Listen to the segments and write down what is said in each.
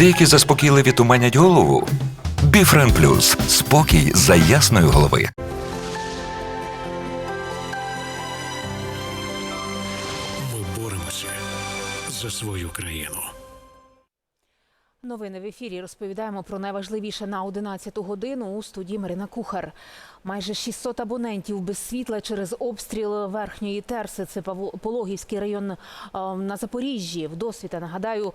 Деякі заспокійливі туманять голову. Біфрен Плюс спокій за ясної голови. Ми боремося за свою країну. Новини в ефірі розповідаємо про найважливіше на 11 годину у студії Марина Кухар. Майже 600 абонентів без світла через обстріл верхньої терси. Це Пологівський район е, на Запоріжжі. Вдосвіта нагадаю,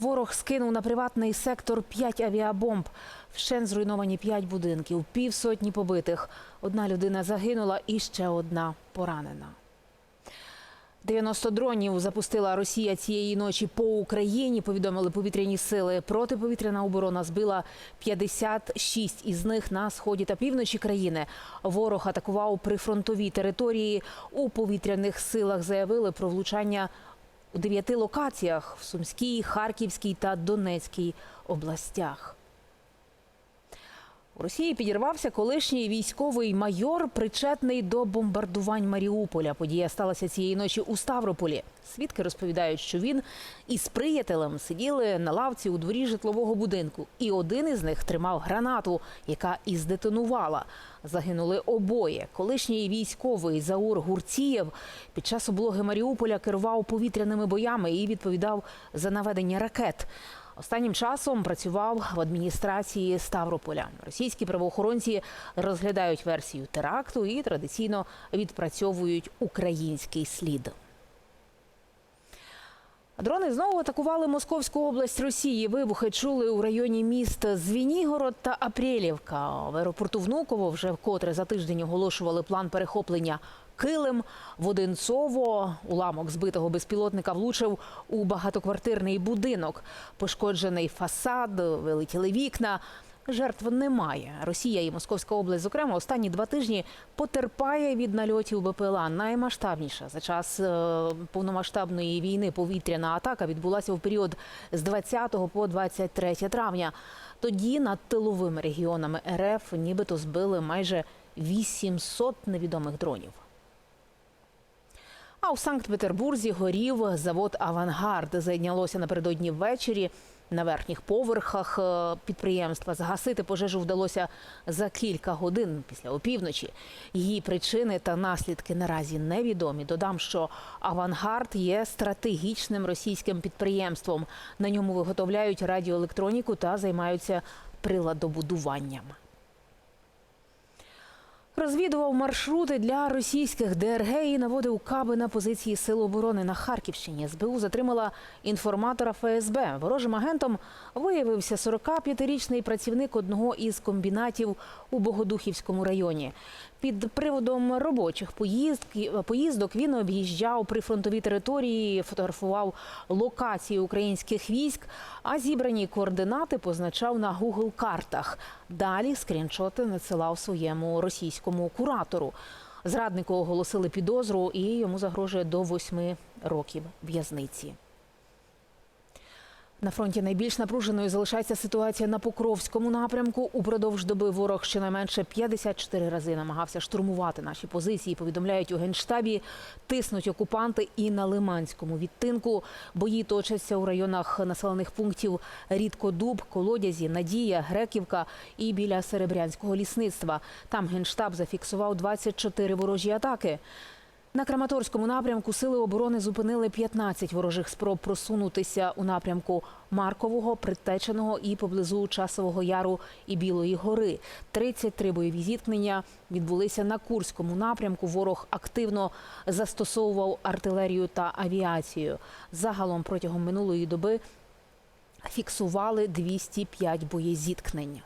ворог скинув на приватний сектор 5 авіабомб. Вщен зруйновані 5 будинків, півсотні побитих. Одна людина загинула і ще одна поранена. 90 дронів запустила Росія цієї ночі по Україні. Повідомили повітряні сили. Протиповітряна оборона збила 56 із них на сході та півночі країни. Ворог атакував прифронтові території. У повітряних силах заявили про влучання у дев'яти локаціях в Сумській, Харківській та Донецькій областях. У Росії підірвався колишній військовий майор, причетний до бомбардувань Маріуполя. Подія сталася цієї ночі у Ставрополі. Свідки розповідають, що він із приятелем сиділи на лавці у дворі житлового будинку, і один із них тримав гранату, яка і здетонувала. Загинули обоє. Колишній військовий Заур Гурцієв під час облоги Маріуполя керував повітряними боями і відповідав за наведення ракет. Останнім часом працював в адміністрації Ставрополя. Російські правоохоронці розглядають версію теракту і традиційно відпрацьовують український слід. Дрони знову атакували Московську область Росії. Вибухи чули у районі міст Звінігород та Апрелівка. В аеропорту Внуково вже вкотре за тиждень оголошували план перехоплення Килим. В Одинцово уламок збитого безпілотника влучив у багатоквартирний будинок. Пошкоджений фасад, вилетіли вікна. Жертв немає. Росія і Московська область, зокрема, останні два тижні потерпає від нальотів БПЛА. Наймасштабніша за час е, повномасштабної війни повітряна атака відбулася в період з 20 по 23 травня. Тоді над тиловими регіонами РФ нібито збили майже 800 невідомих дронів. А у Санкт-Петербурзі горів завод Авангард. Зайнялося напередодні ввечері. На верхніх поверхах е, підприємства загасити пожежу вдалося за кілька годин після опівночі. Її причини та наслідки наразі невідомі. Додам, що Авангард є стратегічним російським підприємством. На ньому виготовляють радіоелектроніку та займаються приладобудуванням. Розвідував маршрути для російських ДРГ і наводив каби на позиції Сил оборони на Харківщині. СБУ затримала інформатора ФСБ. Ворожим агентом виявився 45-річний працівник одного із комбінатів у Богодухівському районі. Під приводом робочих поїздок він об'їжджав прифронтові території, фотографував локації українських військ, а зібрані координати позначав на Google картах. Далі скріншоти надсилав своєму російському куратору. Зраднику оголосили підозру, і йому загрожує до восьми років в'язниці. На фронті найбільш напруженою залишається ситуація на Покровському напрямку. Упродовж доби ворог щонайменше 54 рази намагався штурмувати наші позиції. Повідомляють у генштабі, тиснуть окупанти і на Лиманському відтинку. Бої точаться у районах населених пунктів Рідкодуб, Колодязі, Надія, Греківка і біля Серебрянського лісництва. Там генштаб зафіксував 24 ворожі атаки. На Краматорському напрямку сили оборони зупинили 15 ворожих спроб просунутися у напрямку Маркового, Притеченого і поблизу Часового Яру і Білої гори. 33 бойові зіткнення відбулися на Курському напрямку. Ворог активно застосовував артилерію та авіацію. Загалом протягом минулої доби фіксували 205 боєзіткнень.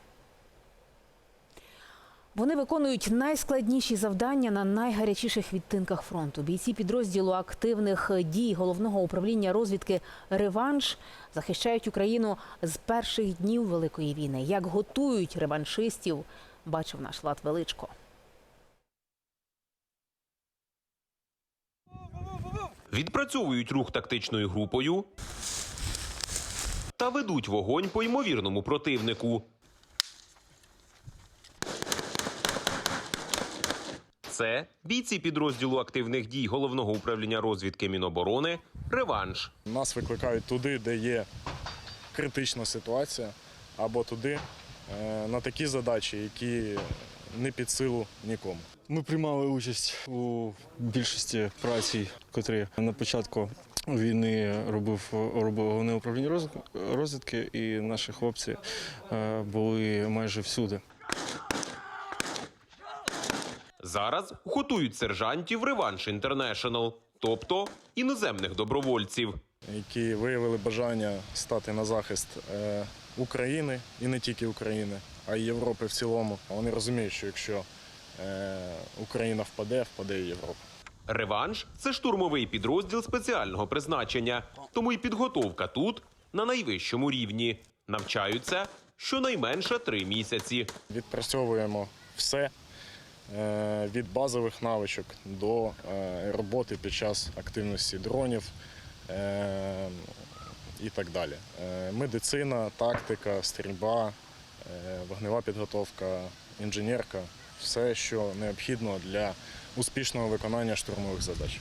Вони виконують найскладніші завдання на найгарячіших відтинках фронту. Бійці підрозділу активних дій головного управління розвідки Реванш захищають Україну з перших днів Великої війни. Як готують реваншистів, бачив наш Влад Величко. відпрацьовують рух тактичною групою та ведуть вогонь по ймовірному противнику. Це бійці підрозділу активних дій головного управління розвідки Міноборони Реванш. Нас викликають туди, де є критична ситуація, або туди е, на такі задачі, які не під силу нікому. Ми приймали участь у більшості працій, котрі на початку війни робив робив головне управління розвідки, і наші хлопці е, були майже всюди. Зараз готують сержантів Реванш Інтернешнл, тобто іноземних добровольців. які виявили бажання стати на захист е, України і не тільки України, а й Європи в цілому. Вони розуміють, що якщо е, Україна впаде, впаде і Європа. Реванш це штурмовий підрозділ спеціального призначення, тому й підготовка тут на найвищому рівні. Навчаються щонайменше три місяці. Відпрацьовуємо все від базових навичок до е, роботи під час активності дронів е, і так далі. Е, Медицина, тактика, стрільба, е, вогнева підготовка, інженерка все, що необхідно для успішного виконання штурмових задач.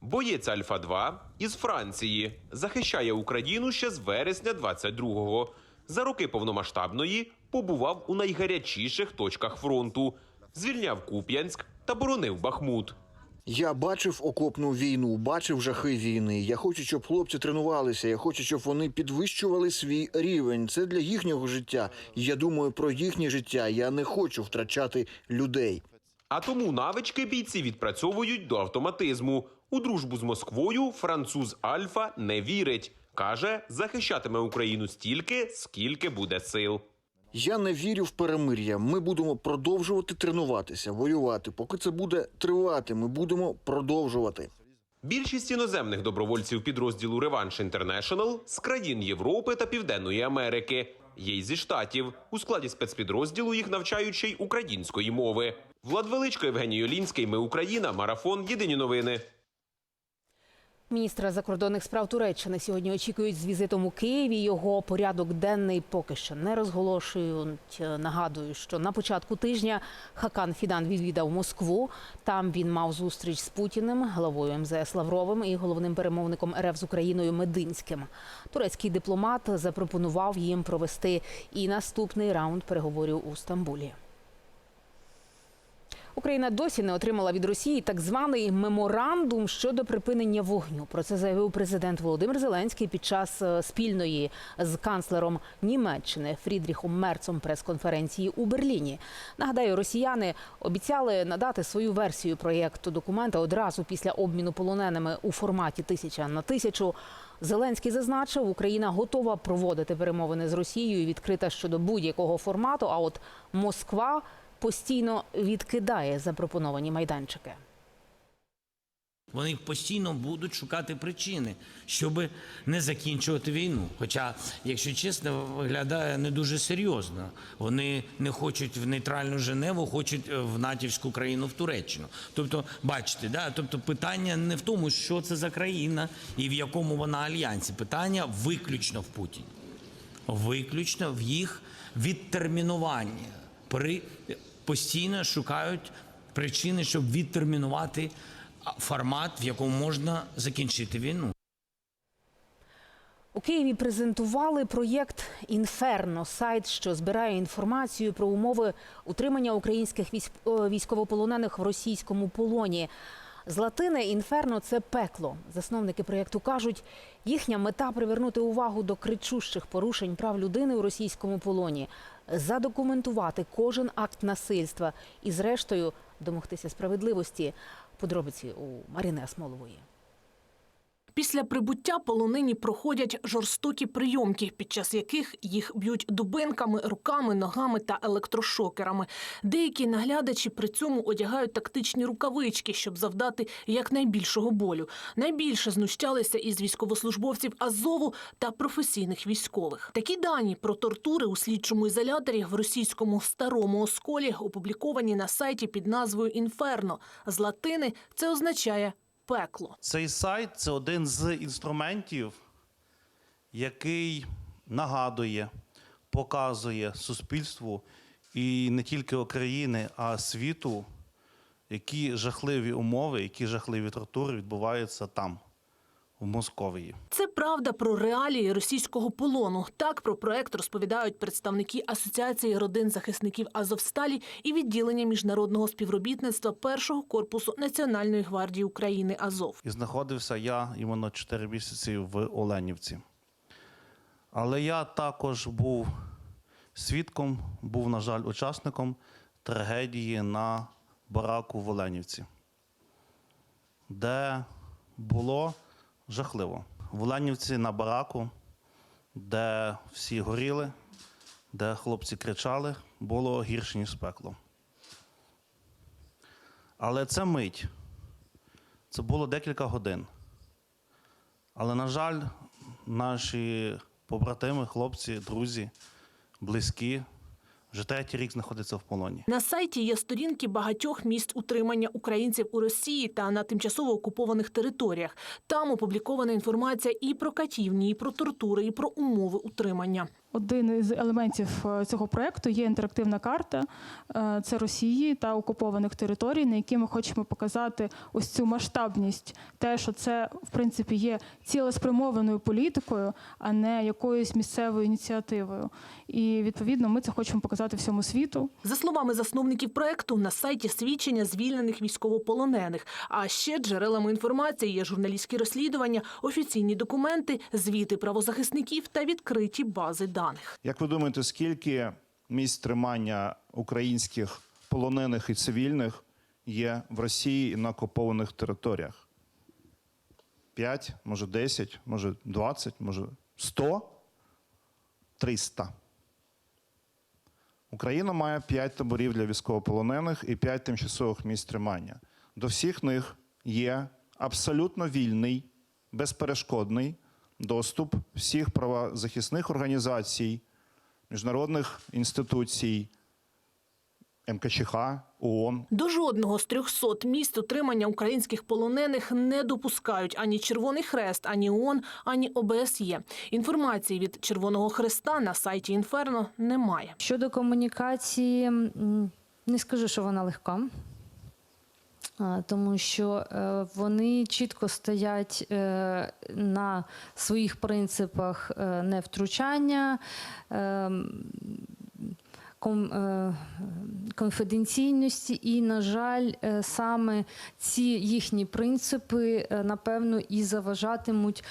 Боєць Альфа 2 із Франції захищає Україну ще з вересня 22-го. За роки повномасштабної побував у найгарячіших точках фронту, звільняв Куп'янськ та боронив Бахмут. Я бачив окопну війну, бачив жахи війни. Я хочу, щоб хлопці тренувалися. Я хочу, щоб вони підвищували свій рівень. Це для їхнього життя. Я думаю про їхнє життя. Я не хочу втрачати людей. А тому навички бійці відпрацьовують до автоматизму. У дружбу з Москвою француз Альфа не вірить. Каже, захищатиме Україну стільки, скільки буде сил. Я не вірю в перемир'я. Ми будемо продовжувати тренуватися, воювати. Поки це буде тривати, ми будемо продовжувати. Більшість іноземних добровольців підрозділу Реванш Інтернешнл з країн Європи та Південної Америки. Є й зі штатів. У складі спецпідрозділу їх навчають ще й української мови. Влад Величко, Євгеній Олінський. Ми Україна. Марафон. Єдині новини. Міністра закордонних справ Туреччини сьогодні очікують з візитом у Києві. Його порядок денний поки що не розголошують. Нагадую, що на початку тижня Хакан Фідан відвідав Москву. Там він мав зустріч з Путіним, главою МЗС Лавровим і головним перемовником РФ з Україною Мединським. Турецький дипломат запропонував їм провести і наступний раунд переговорів у Стамбулі. Україна досі не отримала від Росії так званий меморандум щодо припинення вогню. Про це заявив президент Володимир Зеленський під час е, спільної з канцлером Німеччини Фрідріхом Мерцом прес-конференції у Берліні. Нагадаю, росіяни обіцяли надати свою версію проєкту документа одразу після обміну полоненими у форматі тисяча на тисячу. Зеленський зазначив, Україна готова проводити перемовини з Росією відкрита щодо будь-якого формату. А от Москва постійно відкидає запропоновані майданчики. Вони постійно будуть шукати причини, щоб не закінчувати війну. Хоча, якщо чесно, виглядає не дуже серйозно. Вони не хочуть в нейтральну Женеву, хочуть е, в натівську країну в Туреччину. Тобто, бачите, да? тобто питання не в тому, що це за країна і в якому вона альянсі. Питання виключно в Путіні, виключно в їх відтермінуванні. При постійно шукають причини, щоб відтермінувати формат, в якому можна закінчити війну. У Києві презентували проєкт Інферно, сайт, що збирає інформацію про умови утримання українських військ- військовополонених в російському полоні. З латини інферно це пекло. Засновники проєкту кажуть, їхня мета привернути увагу до кричущих порушень прав людини у російському полоні, задокументувати кожен акт насильства і, зрештою, домогтися справедливості. Подробиці у Марини Асмолової. Після прибуття полонені проходять жорстокі прийомки, під час яких їх б'ють дубинками, руками, ногами та електрошокерами. Деякі наглядачі при цьому одягають тактичні рукавички, щоб завдати якнайбільшого болю. Найбільше знущалися із військовослужбовців Азову та професійних військових. Такі дані про тортури у слідчому ізоляторі в російському старому осколі опубліковані на сайті під назвою Інферно. З латини це означає пекло. Цей сайт це один з інструментів, який нагадує, показує суспільству і не тільки України, а світу, які жахливі умови, які жахливі тортури відбуваються там, в Московії. Це правда про реалії російського полону. Так про проект розповідають представники Асоціації родин захисників Азовсталі і відділення міжнародного співробітництва першого корпусу Національної гвардії України Азов. І знаходився я іменно 4 місяці в Оленівці. Але я також був свідком, був, на жаль, учасником трагедії на бараку в Оленівці, де було жахливо. В Оленівці на бараку, де всі горіли, де хлопці кричали, було гірше, ніж пекло. Але це мить. Це було декілька годин. Але, на жаль, наші побратими, хлопці, друзі, близькі вже рік знаходиться в полоні. На сайті є сторінки багатьох місць утримання українців у Росії та на тимчасово окупованих територіях. Там опублікована інформація і про катівні, і про тортури, і про умови утримання. Один із елементів е, цього проекту є інтерактивна карта е, це Росії та окупованих територій, на які ми хочемо показати ось цю масштабність, те, що це в принципі є цілеспрямованою політикою, а не якоюсь місцевою ініціативою. І відповідно ми це хочемо показати всьому світу. За словами засновників проекту, на сайті свідчення звільнених військовополонених. А ще джерелами інформації є журналістські розслідування, офіційні документи, звіти правозахисників та відкриті бази даних. Як ви думаєте, скільки місць тримання українських полонених і цивільних є в Росії і на окупованих територіях? П'ять, може 10, може 20, може 100, 300. Україна має 5 таборів для військовополонених і 5 тимчасових місць тримання. До всіх них є абсолютно вільний, безперешкодний доступ всіх правозахисних організацій, міжнародних інституцій, МКЧХ, ООН, До жодного з 300 місць утримання українських полонених не допускають ані Червоний Хрест, ані ООН, ані ОБСЄ. Інформації від Червоного Хреста на сайті Інферно немає. Щодо комунікації, не скажу, що вона легка, тому що е, вони чітко стоять е, на своїх принципах е, невтручання. е, ком- е, Конфіденційності, і, на жаль, саме ці їхні принципи, напевно, і заважатимуть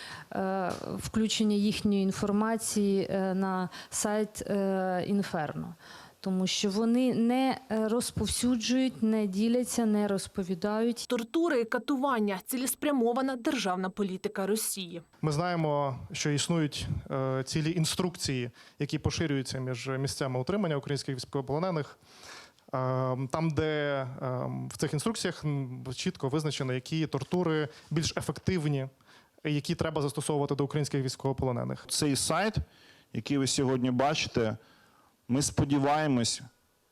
включення їхньої інформації на сайт Інферно. Тому що вони не е, розповсюджують, не діляться, не розповідають. Тортури і катування цілеспрямована державна політика Росії. Ми знаємо, що існують е, цілі інструкції, які поширюються між місцями утримання українських військовополонених. Е, Там, де в цих інструкціях чітко визначено, які тортури більш ефективні, які треба застосовувати до українських військовополонених. цей сайт, який ви сьогодні бачите, ми сподіваємось,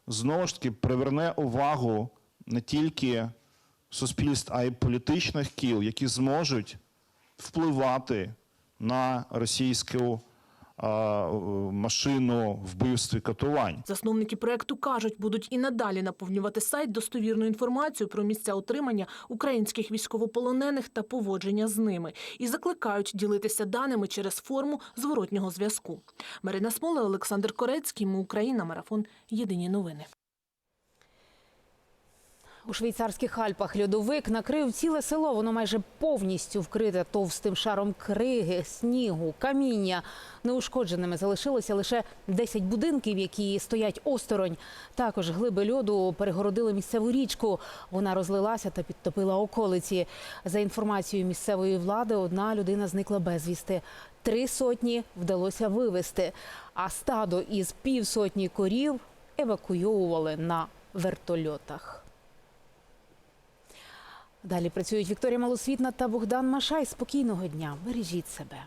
знову ж таки приверне увагу не тільки суспільств, а й політичних кіл, які зможуть впливати на російську машину вбивств і катувань. Засновники проекту кажуть, будуть і надалі наповнювати сайт достовірною інформацією про місця утримання українських військовополонених та поводження з ними і закликають ділитися даними через форму зворотнього зв'язку. Марина Смола, Олександр Корецький. Ми Україна. Марафон. Єдині новини. У швейцарських Альпах льодовик накрив ціле село. Воно майже повністю вкрите товстим шаром криги, снігу, каміння. Неушкодженими залишилося лише 10 будинків, які стоять осторонь. Також глиби льоду перегородили місцеву річку. Вона розлилася та підтопила околиці. За інформацією місцевої влади, одна людина зникла безвісти. Три сотні вдалося вивезти, а стадо із півсотні корів евакуйовували на вертольотах. Далі працюють Вікторія Малосвітна та Богдан Машай. Спокійного дня. Бережіть себе.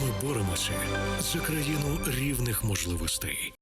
Ми боремося за країну рівних можливостей.